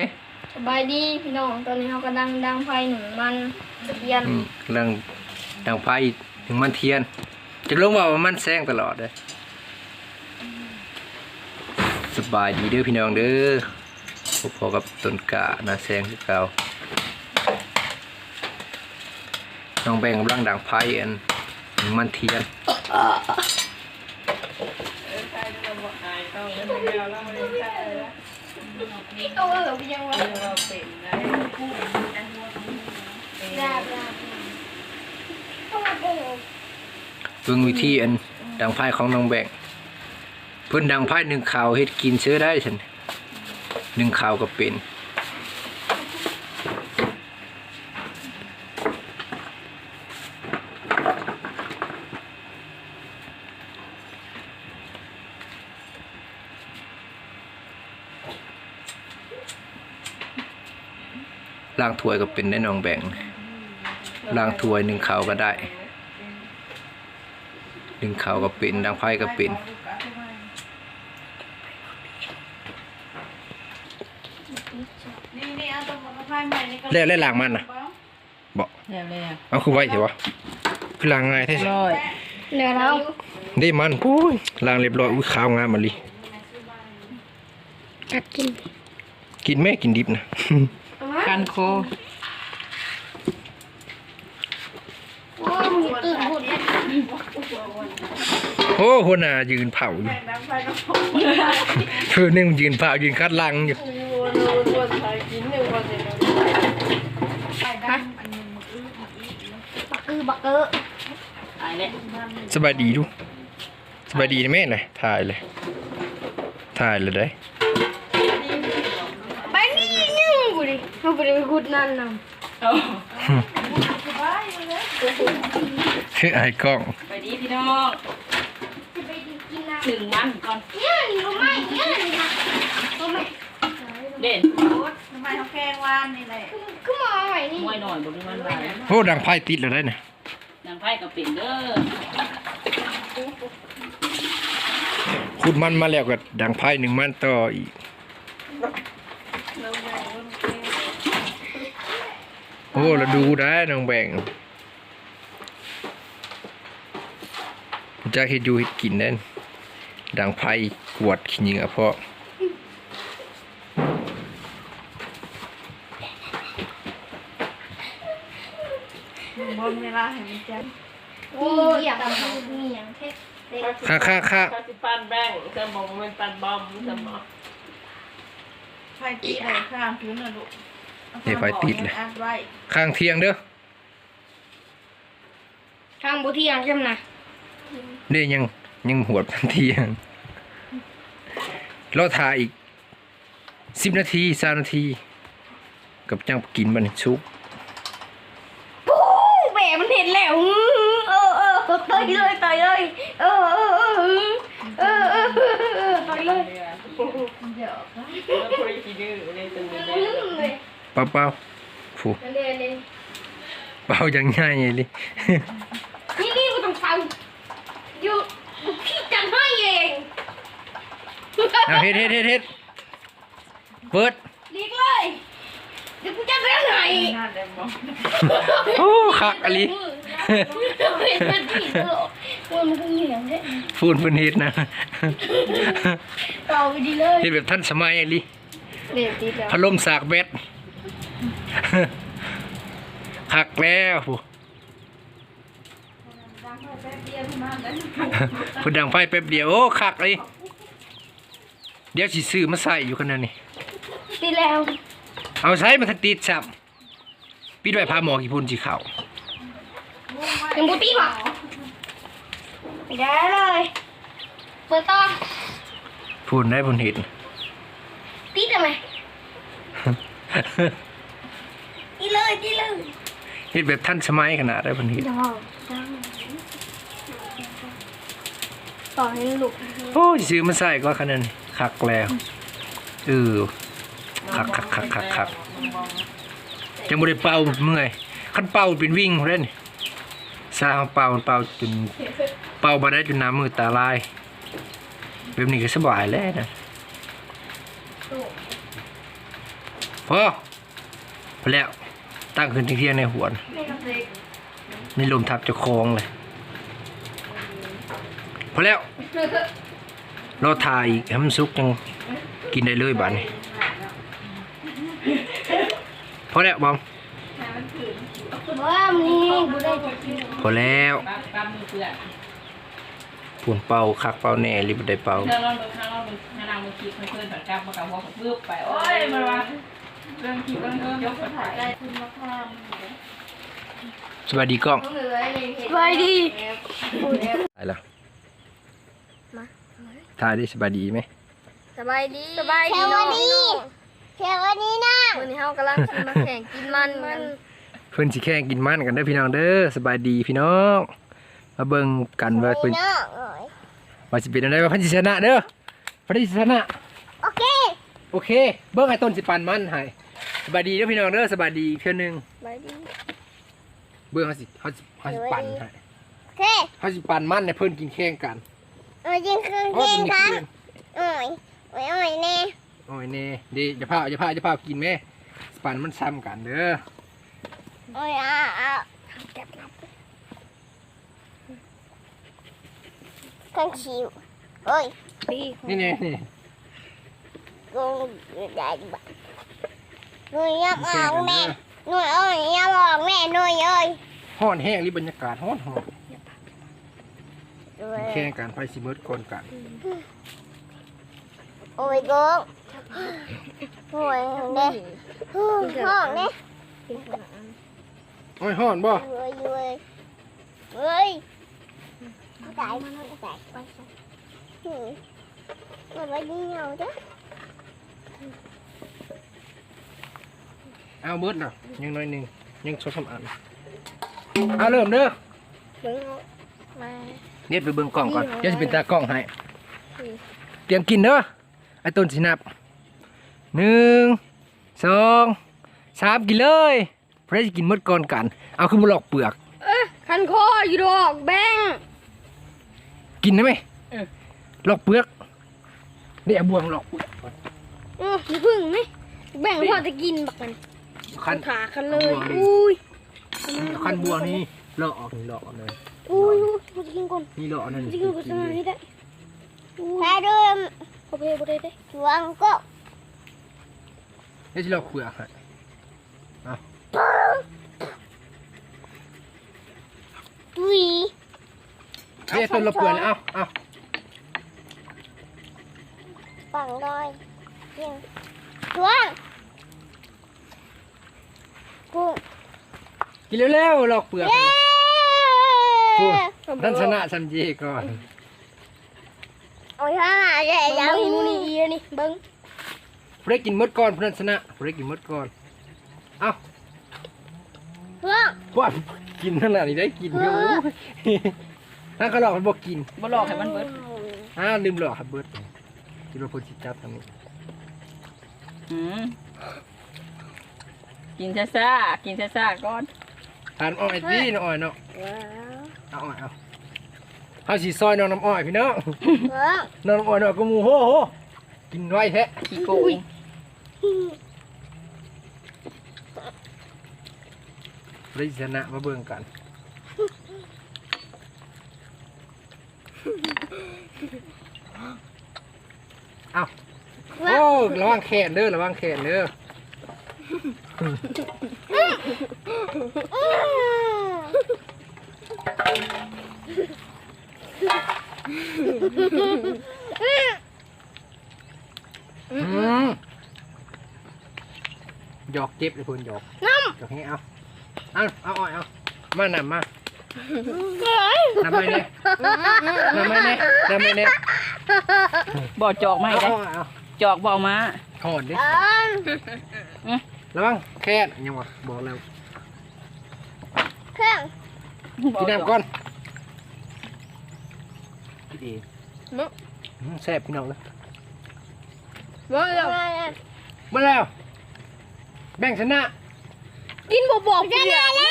นี่สบายดีพี่น้องตอนนี้เขากำลังดังไฟหนึ่งมันเทียนอืมกำลังดังไฟถึงมันเทียน จะลงว่ามันแซงตลอดเลยสบายดีเด้อพี่น้องเด้อพอๆกับต้นกานาแซงคือเก่าน้องแบงกำลังดังไฟอันถึงมันเทียน เอาเออพี่ยังว่าดาบดาบเอามาเด้อเพิ่งวิธีอันดังไพ่ของน้องแบงเพิ่นดังไพ่หนึ่งข่าวเฮ็ดกินเชื้อได้ฉันหนึ่งข่าวก็เป็นางถ้วยก็เป็นได้น้องแบ่งล้างถ้วยหนึ่งเขาวก็ได้หนึ่งเขาวก็เป็นดังไฟก็เป็นนี่นี่เอาตัวมาพายใหม่นี่ก็แล้วแล้วล้างมันนะบอกแล้วแล้วเอาคือไว้เถอะวะคือล้างง่ายแท้สิร้อยเหลือแล้วได้มันปุ้ยล้างเรียบร้อยอุ้ยขาวงามมาลีกัดกิน กินแม่กินดิบนะ กันโคโอ้มึงตื่นพูดโอ้หัวหน้ายืนเผาอยู่น้ำไฟน้ำหอมเพื่อนึงยืนเผายืนคัดลังอยู่วนวนวนไทยกินหนึ่งวันเลยนะไฟดำอันนึงมืออื้อมืออีกบักอือบักเออตายแล้วสบายดีดูสบายดีนะแม่เลยถ่ายเลยถ่ายเลยได้ เขาไปดูกุดนั่นน่ะสบายเลยคือไอ้กล้องไปดีพี่น้องจะไปกินน้ำถึงมันก่อนเนี่ยนี่รู้ไหมเนี่ยนี่นะรู้ไหมเด่นทำไมเขาแกงวานนี่แหละขึ้นมอาไว้นี่มวยหน่อยบ่มีมันบานโอ้ดังไฟติดแล้วได้นะนางไพ่ก็เป็นเด้อขุดมันมาแล้วก็ดังไฟหนึ่งมันต่ออีก อ้เราดูได้น้องแบ่งจะเห็ดอยู่เห็ดกินนั่นดังไฟกวดขี้ยิงอะเพาะบนเวลาเห็นมันแจ้งโอ้ยอยากทำมีอย่างเทศเด็กค่าค่าค่าเขาสิปันแบ่งจะบอกว่ามันปันบอมจะบอกไฟตีอะไรข้างพื้นนะลูก อัดไว้ข้างเที่ยงเด้อทางบุเทียงใช่ไหมนะเด้ยังยังหวดพันเที่ยงรอทาอีกสิบนาทีสามนาที กับจังกินมันชุกปูแหมมันเห็นแล้วเออเออต่อยเลยต่อยเลยเออเออเออเออเออเออต่อยเลยเดี๋ยว แล้วคุยกี่ดื้อในตัวนี้เลยเป้าเป้าผูเรียนเลยเป้ายังง่ายเลยนี่นี่กูต้องฟังอยู่พี่จังให้เองเอาเฮ็ดเฮ็ดเฮ็ดเฮ็ดเปิดเรียกเลยเดี๋ยวกูจะเรียกไงน่าเดมองโอ้คักอะลิมันผีตลกมันก็เหนียวเนี่ยฟูนเพิ่นเฮ็ดนะเป่าไปดีเลยเฮ็ดแบบทันสมัยอะลิเด็ดดีแล้วพัดลมสากแบต คักแล้วผู้ดังไฟแป๊บเดียวมาแล้วผู้ดังไฟแป๊บเดียว โอ้คักเลย เดี๋ยวสิซื้อมาใส่อยู่ขนาดนี้ดีแล้ว เอาใส่มาทันติดซับปิดไว้พาหมอกี่พุ่นสิเข้ายังบุตีป่ะได้เลย เปิดต่อพุ่นได้พุ่นเห็นตีทำไมตี เลยตีเลยเฮ็ดแบบทันสมัยขนาดได้พุ่นเห็นเดี๋ยวต่อให้ลูกโอ้ยซื้อมาใส่ก็ขนาดนี้คักแล้วเออคักคักคักคักคักยังบ่ได้เป่าเมื่อยคันเป่าเป็นวิ่งพุ่นเด้นี่ซาเป่าเป่าจนเป่าบ่ได้จนน้ำมือตาลายแบบนี้ก็สบายแล้วนะพอพอแล้ว ตั้งขึ้นเที่ยงๆในหัวน่ะแม่ก็เลยมีลมทับเจะคลองเลยพอแล้วรอทาอีกให้มันสุกยังกินได้เลยบ้านนี้พอแล้วบอมว่ามีบุได้จะกินพอแล้วปั๊บปั๊บมือเปื่อนผุนเป่าคักเป่าแหน่ริบได้เป่าเธอลองดูข้างลองดูข้างล่างมือคิดเพื่อนๆผัดกลับมากับหัวกับปึ๊บไปโอ้ยมาว่า เรื่องคิดเรื่องเรื่องยกมาถ่ายได้คุณมะพร้าวสวัสดีกล้องต้องเหลือสบายดีถ่ายแล้วถ่ายได้สบายดีไหมสบายดีสบายดีน้องเช้าวันนี้นะวันนี้เฮากำลังสิมาแข่งกินมันมันเพิ่นสิแข่งกินมันกันเด้อพี่น้องเด้อสบายดีพี่น้องมาเบิ่งกันว่าเพิ่นว่าสิเป็นอะไรว่าเพิ่นสิชนะเด้อเพิ่นสิชนะโอเค โอเค เบิ่งไอ้ต้นสิปันมันให้สบายดีเด้อพี่น้องเด้อสบายดีเทื่อหนึงสบายดีเบิ่งเฮาสิเฮาสิเฮาสิปั่นให้โอเคเฮาสิปั่นมันให้เพิ่นกินแข่งกันเอาจริงเครื่องโอ้เก่ยงนี่ค่ะคือโอ้ยโอ้ยโอ้ยแน่โอ้ยเน่ดีอย่าพาอย่าพาอย่าพากินแม่สปั่นมันซ้ำกันเด้อโอ้ยอะอะเก็บนับเครื่องชิวโอ้ยดีนี่แน่นี่ กูได้บ้างหนุ่ยยับแข่เอางกันแม่เด้อหนุ่ยเอ้ยยับออกแม่หนุ่ยเอ้ยฮ้อนแห้งนี่บรรยากาศฮ้อนฮ้อนแข่งกันไปสิเบิดก่อนกัน โอ้ยกูโอ้ยเด้ห้องเด้โอ้ยฮ้อนบ่เว้ยเว้ยเว้ยตายมันตายไปหืมมันไปยิงเอาเด้อ เอาเบิดน่ะยังน้อยหนึงยังสองสามอันเอาเริ่มเด้อเบิ่งเอามาเน็ตไปเบิ่งกล้องก่อนนี่เดี๋ยวจะเป็นตากล้องให้อืมเตรียมกินเด้อไอ้ต้นสินับหนึ่งสองสามกินเลยเพื่อจะกินหมดก่อนกัน เอาขึ้นมาหลอกเปลือกคันคออยู่ดอกแบงกินได้ไหมหลอกเปลือกนี่เอาบวงหลอกเปลือก ก่อนอืออย่าพึ่งไหมแบ่งพอจะกินบักมันคันขาคันเลยเอาบวงนี่อุ้ยคันบวงนี่เลาะออกนี่เลาะออกเลยอุ้ยอุ้ยพอจะกินก่อนนี่เลาะนั่นจะกินก่อนสกินนาเลยนี้ได้แค่ด้วยโอเคบ่ได้ได้ชวงก็เดี๋ยวจะหลอกเปลือกให้เอาตุยเฮ้ยต้นหลอกเปลือกเลยเอาเอาปังดอย กินชวงกูกินเร็วๆหลอกเปลือกเย้พูดท่านชนะซัมเจก่อนโอ้ยฮ่าใหญ่ยังมูนี่อีนี่เบิ้งเพื่อกินหมดก่อนเพื่อนชนะเพื่อกินหมดก่อนเอาชวงว่ากินขนาดนี้ได้กินอยู่ถ้าเขาหลอกมันบอกกินบ่หลอกให้มันเบิดอ่าลืมหลอกครับเบิร์ดกินมาพูดจิจับทางนี้อืม กินซ่าๆกินซ่าๆก่อนทานอ้อยดีน้องอ้อยเนาะว้าวเอาอ้อยเอาเอาสีซอยน้องน้ำอ้อยพี่น้องว้าวน้องน้ำอ้อยเนาะก็หมูโหโหกินไว้แท้ขี้โกงได้ชนะมาเบิ่งกันเอา โอ้ระวังแขนเด้อระวังแขนเด้ออืมหยอกเจ็บเลยคุณหยอกหยอกให้เอาเอาเอาเอาเอามานำมานำไปเนี่ยนำไปเนี่ยนำไปเนี่ยบ่จอกไม่เอาได้ เอาเอา จอกบ่เอามาถอดดิอืมระวังแค่นยังวะบอกแล้วเครื่องบ่กินจอกน้ำก่อนกินเองอืมแซ่บพี่น้องเลยว้าวมาแล้ว แบ่งชนะ กินบ่บอกเพื่อนแล้วนะ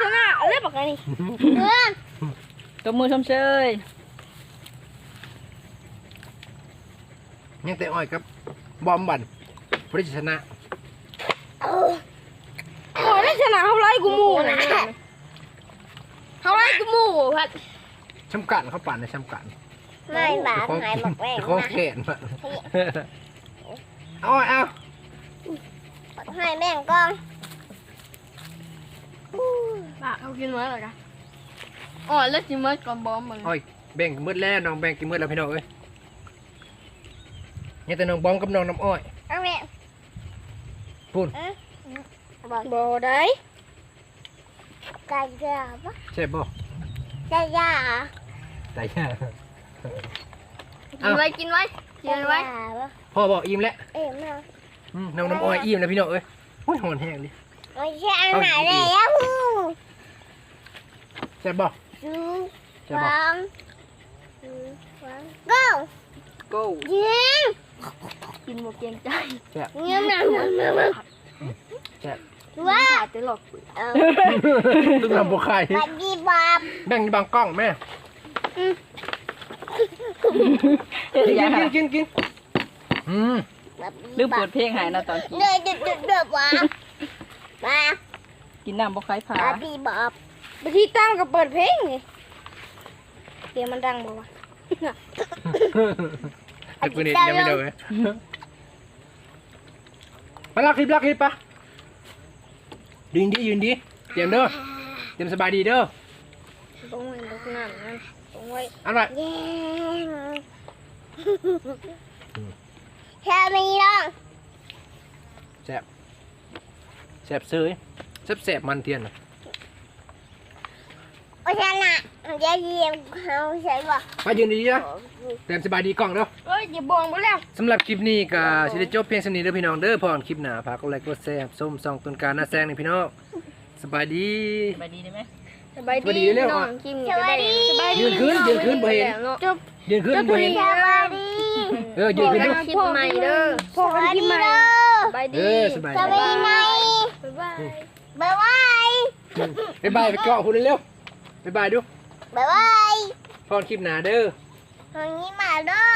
ชนะอะไรบอกกันนี่เพื่อนตบมือชมเชย ยังแต่อ้อยครับบอมบันพริชนะเฮาไล่กูหมู่นะเฮาไล่กูหมู่พัดช้ำกันเขาปั่นในช้ำกันไม่บาดหายบอกแม่เขาแขนมาเอาเอาให้แม่งก่อนบาเขากินมื้อเหรอจ๊ะอ๋อแล้วกินมื้อก่อนบอมมึงโอ้ยแบ่งกินมืดแล้วน้องแบ่งกินมืดแล้วพี่น้องเอ้ย เนี่ยแต่น้องบอมกับน้องน้ำอ้อยเอาแม่พูดบ่ได้ไก่ยาปะใช่บ่ไก่ยาแต่ยากินไว้กินไว้กินไว้พ่อบอกอิ่มแล้วเอ็มนะอืมน้องน้ำอ้อยอิ่มแล้วพี่น้องเอ้ยโอ้ยหอนแห้งดิไม่ใช่อาหารเลยอะฮูใช่บ่ดูใช่บ่ฟังดูฟัง go โก้ยิง กินหมดเกรงใจแซ่บเงี้ยนะมึงมึงมึงแซ่บว่าตลกเออลูกน้ำบุกไข่บัดดี้บอบแบ่งบางกล้องแม่เฮ็ดกินยังกินไงกินกินอืมลืมเปิดเพลงให้นะตอนกินเดือดเดือดเดือดเดือดวะมากินน้ำบ่คล้ายผาบัดดี้บอบบัดดี้ตั้งกับเปิดเพลงไงเดี๋ยวมันดังบ่วะตึกคนนี้ยังไม่เดินเลยไปลักคลิปลักคลิปปะยืนดียืนดีเตรียมเด้อเตรียมสบายดีเด้อตรงไว้ตรงนั้นนั่นตรงไว้อันไรเย้แค่ไม่ต้องแซ่บแซ่บเซยแซ่บแซ่บมันเทียนน่ะ โอ้ชนะเดี๋ยวเยี่ยมเขาใช่ป่ะไปยืนดีๆนะเตรียมสบายดีกล้องเด้อเอ้ยอย่าบองไปแล้วสำหรับคลิปนี้ก็สิได้จบเพียงสนี้เด้อพี่น้องเด้อพอกันคลิปหน้าฝากกดไลค์กดแชร์ส้มซองต้นการหน้าแซงนี่พี่น้องสบายดีสบายดีได้ไหม สบายสบายดีดีเร็วน้ออะ งกินก็ได้สบายดียืนขึ้นยืนขึ้นบ่เห็นจบยืนขึ้นบ่เห็นสบายดีเออยืนขึ้นดูคลิปใหม่เด้อพ่อกันคลิปใหม่สบายเอดีอสบายสดีบายไหมบ๊ายบาย บ๊ายบายไปเกาะพูดเร็วๆ บ๊ายบายดูบ๊ายบายพอนคลิปหนาเด้อพทางนี้มาเด้อ